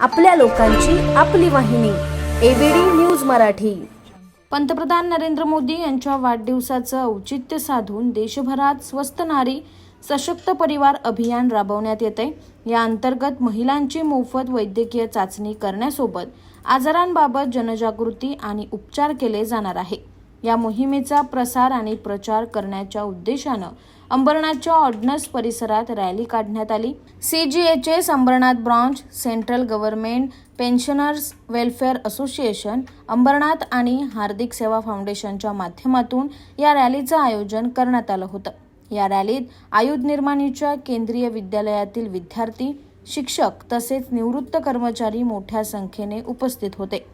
आपल्या लोकांची आपली वाहिनी एबीडी न्यूज मराठी. पंतप्रधान नरेंद्र मोदी यांच्या वाढदिवसाचं औचित्य साधून देशभरात स्वस्त नारी सशक्त परिवार अभियान राबवण्यात येते या अंतर्गत महिलांची मोफत वैद्यकीय चाचणी करण्यासोबत आजारांबाबत जनजागृती आणि उपचार केले जाणार आहे. या मोहिमेचा प्रसार आणि प्रचार करण्याच्या उद्देशानं अंबरनाथच्या ऑर्डनस परिसरात रॅली काढण्यात आली. C G एचे Ambernath branch central government pensioners welfare association Ambernath आणि हार्दिक सेवा फाउंडेशनच्या माध्यमातून या रॅलीचं आयोजन करण्यात आलं होतं. या रॅलीत आयुध निर्माणीच्या केंद्रीय विद्यालयातील विद्यार्थी शिक्षक तसेच निवृत्त कर्मचारी मोठ्या संख्येने उपस्थित होते.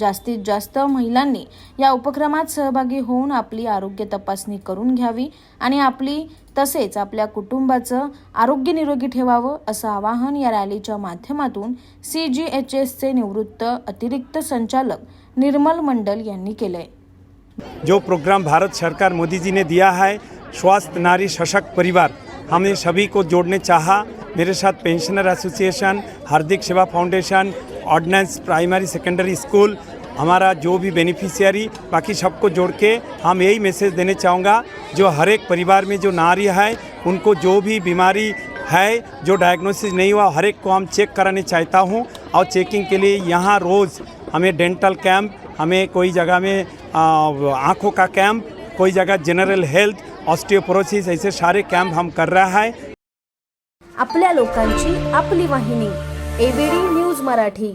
जास्तीत जास्त महिलांनी या उपक्रमात सहभागी होऊन आपली आरोग्य तपासणी करून घ्यावी आणि आपली तसेच आपल्या कुटुंबाचं आरोग्य निरोगी ठेवावं असं आवाहन या रॅलीच्या माध्यमातून सी जी एच एसचे निवृत्त अतिरिक्त संचालक निर्मल मंडल यांनी केलंय. जो प्रोग्राम भारत सरकार मोदी जी ने दिया है स्वास्थ्य नारी सशक्त परिवार हमने सभी को जोड़ने चाहा। मेरे साथ pensioner association Hardik Seva foundation ordnance primary secondary school हमारा जो भी बेनिफिशियरी बाकी सबको जोड़ के हम यही मैसेज देने चाहूँगा, जो हर एक परिवार में जो नारी है, उनको जो भी बीमारी है, जो डायग्नोसिस नहीं हुआ, हर एक को हम चेक कराने चाहता हूँ। और चेकिंग के लिए यहाँ रोज़ हमें डेंटल कैंप हमें कोई जगह में आँखों का कैंप कोई जगह जनरल हेल्थ ऑस्टियोपोरोसिस ऐसे सारे कैंप हम कर रहा है। आपल्या लोकांची आपली वाहिनी एबीडी न्यूज़ मराठी.